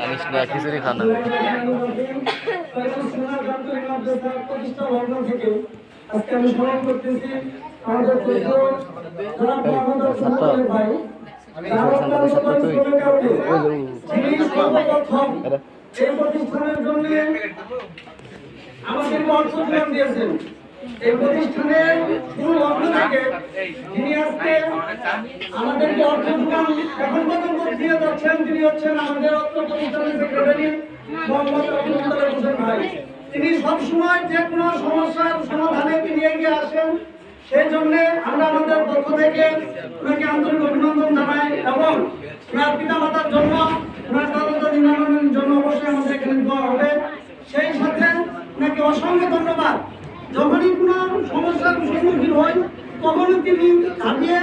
আমি খানা স্মরণ করতেছি আমাদের জন্য আমাদেরকে অর্থ দিয়েছেন। এই প্রতিষ্ঠানের যিনি আজকে আমাদেরকে অর্থ এখন পর্যন্ত দিয়ে যাচ্ছেন। তিনি হচ্ছেন আমাদের অর্থ প্রতিষ্ঠানের সেক্রেটারি মোহাম্মদ হোসেন ভাই। তিনি সবসময় যে কোনো সমস্যার সমাধানে তিনি এগিয়ে আসেন। সেই জন্য আমরা আমাদের পক্ষ থেকে ওনাকে আন্তরিক অভিনন্দন জানাই এবং ওনার পিতা মাতার জন্য, ওনার দাদি জন্য অবশ্যই আমাদের এখানে দোয়া হবে। সেই সাথে ওনাকে অসংখ্য ধন্যবাদ। যখনই কোনো সমস্যার সম্মুখীন হই তখনই তিনি দাঁড়িয়ে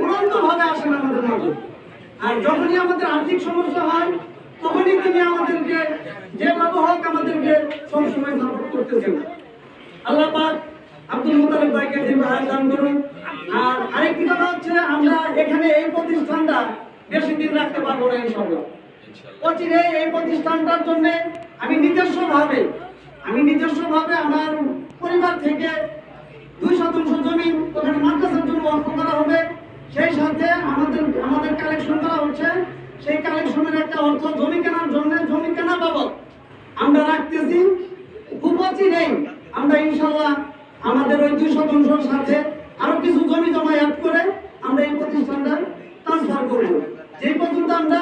উড়ন্তভাবে আসেন আমাদের মাঝে। আর যখনই আমাদের আর্থিক সমস্যা হয় তখনই তিনি আমাদেরকে যেভাবে হোক আমাদেরকে সবসময় সাপোর্ট করতেছেন। আল্লাহ পাক আব্দুল মুতালিব ভাইকে আয় দান করুন। আর আরেকটি কথা হচ্ছে আমরা এখানে এই প্রতিষ্ঠানটা বেশি দিন রাখতে পারব না ইনশাআল্লাহ। অচিরে এই প্রতিষ্ঠানটার জন্য আমি নিজস্ব ভাবে আমি নিজস্ব ভাবে আমার পরিবার থেকে দুই শতাংশ জমি ওখানে মাদ্রাসার জন্য অর্থ করা হবে। সেই সাথে আমাদের আমাদের কালেকশন করা হচ্ছে। সেই কালেকশনের একটা অর্থ জমি কেনার জন্য জমি কেনা বাবদ। আমরা রাখতেছি খুব নেই। আমরা ইনশাল্লাহ আমাদের ওই দুই শতাংশের সাথে আরও কিছু জমি জমা অ্যাড করে আমরা এই প্রতিষ্ঠানটা ট্রান্সফার করব। যেই পর্যন্ত আমরা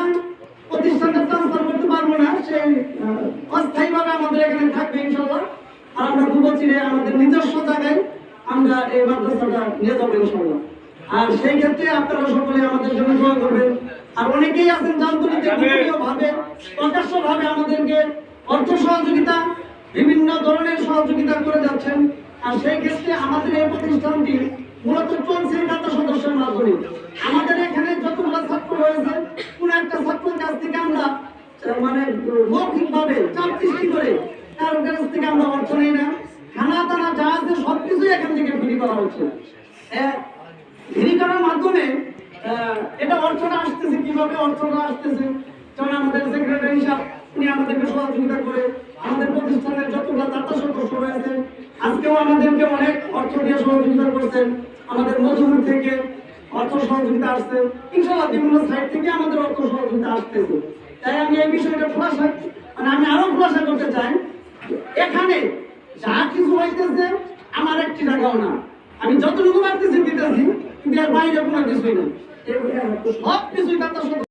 প্রতিষ্ঠানটা ট্রান্সফার করতে পারব না সেই আহ, অস্থায়ীভাবে আমাদের এখানে থাকবে ইনশাল্লাহ আর আমরা আমাদের নিজস্ব জায়গায় আমরা এই মাদ্রাসাটা নিয়ে যাব ইনশাল্লাহ আর সেই ক্ষেত্রে আপনারা সকলে আমাদের জন্য করবেন। আর অনেকেই আছেন ভাবে, প্রকাশ্য ভাবে আমাদেরকে অর্থ সহযোগিতা, বিভিন্ন ধরনের সহযোগিতা করে যাচ্ছেন। আর সেই ক্ষেত্রে আমাদের এই প্রতিষ্ঠানটি মূলত চলছে সদস্যের মাধ্যমে। আমাদের এখানে যতগুলো ছাত্র রয়েছে, কোন একটা ছাত্রের কাছ থেকে আমরা মানে মৌখিকভাবে চাপ সৃষ্টি করে তার কাছ থেকে আমরা অর্থ নেই না। খানা টানা যা আছে এখান থেকে ফ্রি করা হচ্ছে। আহ, করার মাধ্যমে এটা অর্থটা আসতেছে কীভাবে অর্থটা আসতেছে? যেমন আমাদের সেক্রেটারি সাহেব উনি আমাদেরকে সহযোগিতা করে আমাদের প্রতিষ্ঠানের যতগুলো দাতা সদস্য রয়েছে আজকেও আমাদেরকে অনেক অর্থ দিয়ে সহযোগিতা করছেন। আমাদের মজুর থেকে অর্থ সহযোগিতা আসছে। ইনশাআল্লাহ বিভিন্ন সাইড থেকে আমাদের অর্থ সহযোগিতা আসতেছে। তাই আমি এই বিষয়টা খোলাসা মানে আমি আরও খোলাসা করতে চাই। এখানে যা কিছু হইতেছে, আমার একটি টাকাও না। আমি যতটুকু পারতেছি দিতেছি, কিন্তু এর বাইরে কোনো কিছুই না। সব কিছুই সদস্য